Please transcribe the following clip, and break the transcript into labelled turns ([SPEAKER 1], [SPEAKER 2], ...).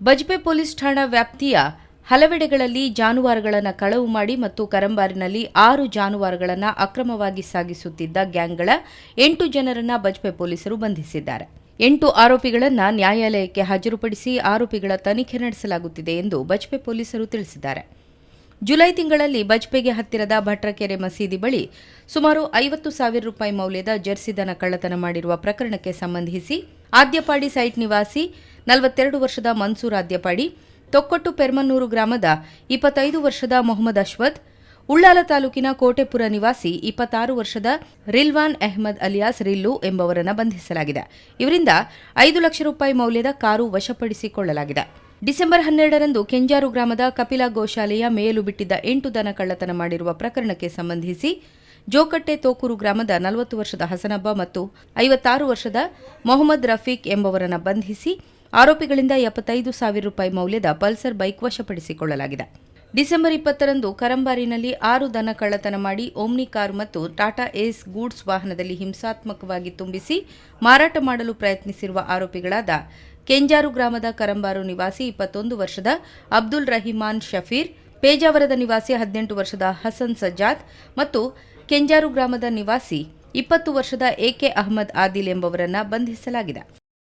[SPEAKER 1] Bajpe police ಠಾಣಾ ವ್ಯಾಪ್ತಿಯ ಹಲವೆಡೆಗಳಲ್ಲಿ ಜಾನುವಾರುಗಳನ್ನು ಕಳವು ಮಾಡಿ ಮತ್ತು ಕರಂಬಾರಿನಲ್ಲಿ ಆರು ಜಾನುವಾರುಗಳನ್ನು ಅಕ್ರಮವಾಗಿ ಸಾಗಿಸುತ್ತಿದ್ದ ಗ್ಯಾಂಗ್ಗಳ ಎಂಟು ಜನರನ್ನು ಬಜ್ಪೆ ಪೊಲೀಸರು ಬಂಧಿಸಿದ್ದಾರೆ. ಎಂಟು ಆರೋಪಿಗಳನ್ನು ನ್ಯಾಯಾಲಯಕ್ಕೆ ಹಾಜರುಪಡಿಸಿ ಆರೋಪಿಗಳ ತನಿಖೆ ನಡೆಸಲಾಗುತ್ತಿದೆ ಎಂದು ಬಜ್ಪೆ ಪೊಲೀಸರು ತಿಳಿಸಿದ್ದಾರೆ. ಜುಲೈ ತಿಂಗಳಲ್ಲಿ ಬಜ್ಪೆಗೆ ಹತ್ತಿರದ ಭಟ್ರಕೆರೆ ಮಸೀದಿ ಬಳಿ ಸುಮಾರು ಐವತ್ತು ಸಾವಿರ ರೂಪಾಯಿ ಮೌಲ್ಯದ ಜರ್ಸಿದನ ಕಳ್ಳತನ ಮಾಡಿರುವ ಪ್ರಕರಣಕ್ಕೆ ಸಂಬಂಧಿಸಿ ಆದ್ಯಪಾಡಿ ಸೈಟ್ ನಿವಾಸಿ ನಲವತ್ತೆರಡು ವರ್ಷದ ಮನ್ಸೂರ್ ಆದ್ಯಪಾಡಿ, ತೊಕ್ಕೊಟ್ಟು ಪೆರ್ಮನ್ನೂರು ಗ್ರಾಮದ ಇಪ್ಪತ್ತೈದು ವರ್ಷದ ಮೊಹಮ್ಮದ್ ಅಶ್ವದ್ ಉಳ್ಳಾಲ ತಾಲೂಕಿನ ಕೋಟೆಪುರ ನಿವಾಸಿ ಇಪ್ಪತ್ತಾರು ವರ್ಷದ ರಿಲ್ವಾನ್ ಅಹ್ಮದ್ ಅಲಿಯಾಸ್ ರಿಲ್ಲು ಎಂಬವರನ್ನು ಬಂಧಿಸಲಾಗಿದೆ. ಇವರಿಂದ ಐದು ಲಕ್ಷ ರೂಪಾಯಿ ಮೌಲ್ಯದ ಕಾರು ವಶಪಡಿಸಿಕೊಳ್ಳಲಾಗಿದೆ. ಡಿಸೆಂಬರ್ ಹನ್ನೆರಡರಂದು ಕೆಂಜಾರು ಗ್ರಾಮದ ಕಪಿಲಾ ಗೋಶಾಲೆಯ ಮೇಯಲು ಬಿಟ್ಟಿದ್ದ ಎಂಟು ದನ ಕಳ್ಳತನ ಮಾಡಿರುವ ಪ್ರಕರಣಕ್ಕೆ ಸಂಬಂಧಿಸಿ ಜೋಕಟ್ಟೆ ತೋಕೂರು ಗ್ರಾಮದ ನಲವತ್ತು ವರ್ಷದ ಹಸನಬ್ಬ ಮತ್ತು ಐವತ್ತಾರು ವರ್ಷದ ಮೊಹಮ್ಮದ್ ರಫೀಕ್ ಎಂಬವರನ್ನು ಬಂಧಿಸಿ ಆರೋಪಿಗಳಿಂದ ಎಪ್ಪತ್ತೈದು ಸಾವಿರ ರೂಪಾಯಿ ಮೌಲ್ಯದ ಪಲ್ಸರ್ ಬೈಕ್ ವಶಪಡಿಸಿಕೊಳ್ಳಲಾಗಿದೆ. ಡಿಸೆಂಬರ್ ಇಪ್ಪತ್ತರಂದು ಕರಂಬಾರಿನಲ್ಲಿ ಆರು ದನ ಕಳ್ಳತನ ಮಾಡಿ ಓಮ್ನಿ ಕಾರ್ ಮತ್ತು ಟಾಟಾ ಏಸ್ ಗೂಡ್ಸ್ ವಾಹನದಲ್ಲಿ ಹಿಂಸಾತ್ಮಕವಾಗಿ ತುಂಬಿಸಿ ಮಾರಾಟ ಮಾಡಲು ಪ್ರಯತ್ನಿಸಿರುವ ಆರೋಪಿಗಳಾದ ಕೆಂಜಾರು ಗ್ರಾಮದ ಕರಂಬಾರು ನಿವಾಸಿ ಇಪ್ಪತ್ತೊಂದು ವರ್ಷದ ಅಬ್ದುಲ್ ರಹಿಮಾನ್ ಶಫೀರ್, ಪೇಜಾವರದ ನಿವಾಸಿ ಹದಿನೆಂಟು ವರ್ಷದ ಹಸನ್ ಸಜ್ಜಾದ್ ಮತ್ತು ಕೆಂಜಾರು ಗ್ರಾಮದ ನಿವಾಸಿ ಇಪ್ಪತ್ತು ವರ್ಷದ ಎಕೆ ಅಹಮದ್ ಆದಿಲ್ ಎಂಬವರನ್ನ ಬಂಧಿಸಲಾಗಿದೆ.